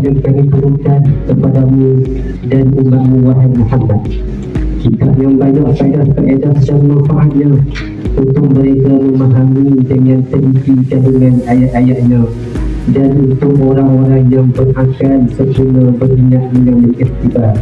yang kami turunkan kepadamu dan umatmu wahai Muhammad kitab yang banyak faedah-faedah dan manfaatnya untuk mereka memahami dengan teliti kandungan ayat-ayatnya dan untuk orang-orang yang berakal sempurna beringat dengan iktibar.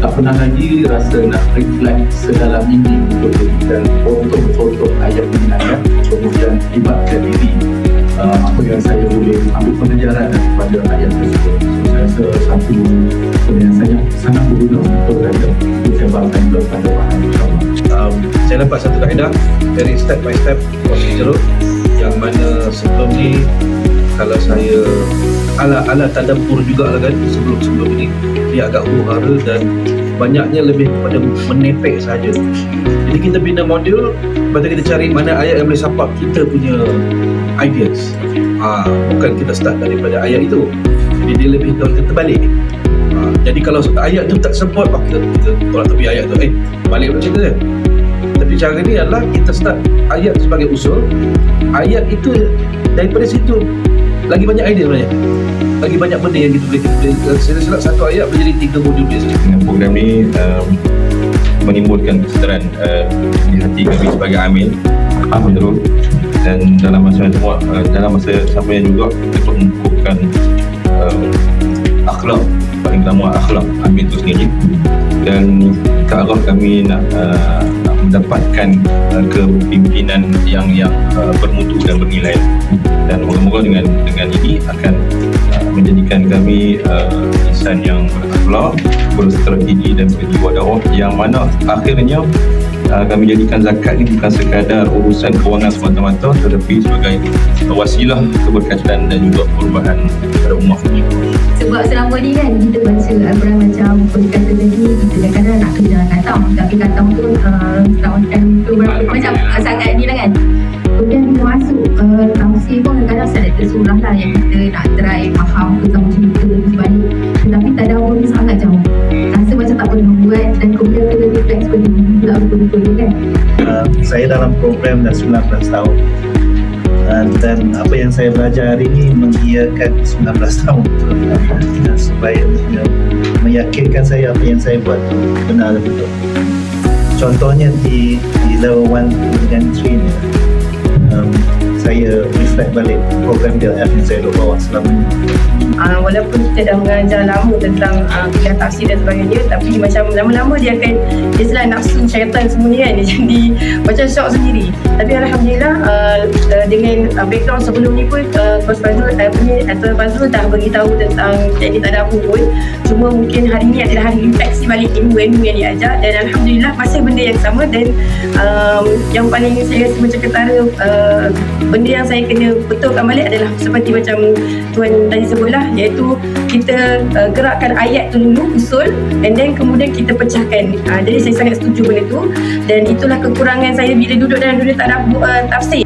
Tak pernah lagi rasa nak reflect sedalam ini untuk jadikan foto-foto ayat demi ayat kemudian libatkan diri. Uh, apa yang saya boleh ambil pengajaran daripada ayat tersebut. So, saya rasa satu benda yang sangat sangat berguna untuk saya saya juga kepada orang um, saya dapat satu kaedah dari step by step prosedur yang mana sebelum ni kalau saya ala ala tadabbur juga lah kan sebelum sebelum ni dia agak huru hara dan banyaknya lebih kepada menepek saja. Jadi kita bina modul, lepas tu kita cari mana ayat yang boleh support kita punya ideas. Ah, bukan kita start daripada ayat itu. Jadi dia lebih ke terbalik. Ah, jadi kalau ayat tu tak support, oh, kita, kita tolak tepi ayat tu. Eh, balik cerita dia. Tapi cara ni adalah kita start ayat sebagai usul. Ayat itu daripada situ lagi banyak idea sebenarnya. Lagi banyak benda yang kita boleh, boleh saya silap satu ayat boleh jadi tiga modul dia dengan program ni um, menimbulkan kesedaran uh, di hati kami sebagai amil faham betul dan dalam masa yang semua uh, dalam masa sama yang juga untuk mengukuhkan um, akhlak paling utama akhlak amil itu sendiri. Dan ke arah kami nak, uh, mendapatkan uh, kepimpinan yang yang uh, bermutu dan bernilai. Dan moga-moga dengan dengan ini akan uh, menjadikan kami uh, insan yang berakhlak, berstrategi dan berjiwa dakwah yang mana akhirnya uh, kami jadikan zakat ini bukan sekadar urusan kewangan semata-mata tetapi sebagai wasilah keberkatan dan juga perubahan pada umat. Ini. sebab selama ni kan kita baca Al-Quran macam kata tadi kita kadang-kadang nak kerja katam tapi katam tu uh, nak makan tu berapa. Macam uh, sangat ni lah kan. Kemudian kita masuk uh, tafsir pun kadang-kadang ada surah lah yang kita nak try faham sama cerita sebalik saya dalam program dah 19 tahun. Uh, dan apa yang saya belajar hari ini menggiakan 19 tahun. Uh, supaya know, meyakinkan saya apa yang saya buat benar dan betul. Contohnya di di level 1 dan 3 ni um, saya reflect balik program DLF yang saya duduk bawah selama ni. Uh, walaupun kita dah mengajar lama tentang uh, pilihan tafsir dan sebagainya tapi macam lama-lama dia akan dia selain nafsu syaitan semua ni kan dia jadi macam shock sendiri. Tapi Alhamdulillah uh, dengan uh, background sebelum ni pun uh, Fazrul uh, punya Atau Fazrul dah beritahu tentang teknik tadabbur pun. Cuma mungkin hari ni adalah hari refleksi balik ilmu-ilmu yang diajar dan Alhamdulillah masih benda yang sama dan um, yang paling saya rasa macam ketara uh, benda yang saya kena betulkan balik adalah seperti macam Tuan tadi sebutlah iaitu kita uh, gerakkan ayat tu dulu usul and then kemudian kita pecahkan. Uh, jadi saya sangat setuju benda tu dan itulah kekurangan saya bila duduk dalam dunia tadabbur uh, tafsir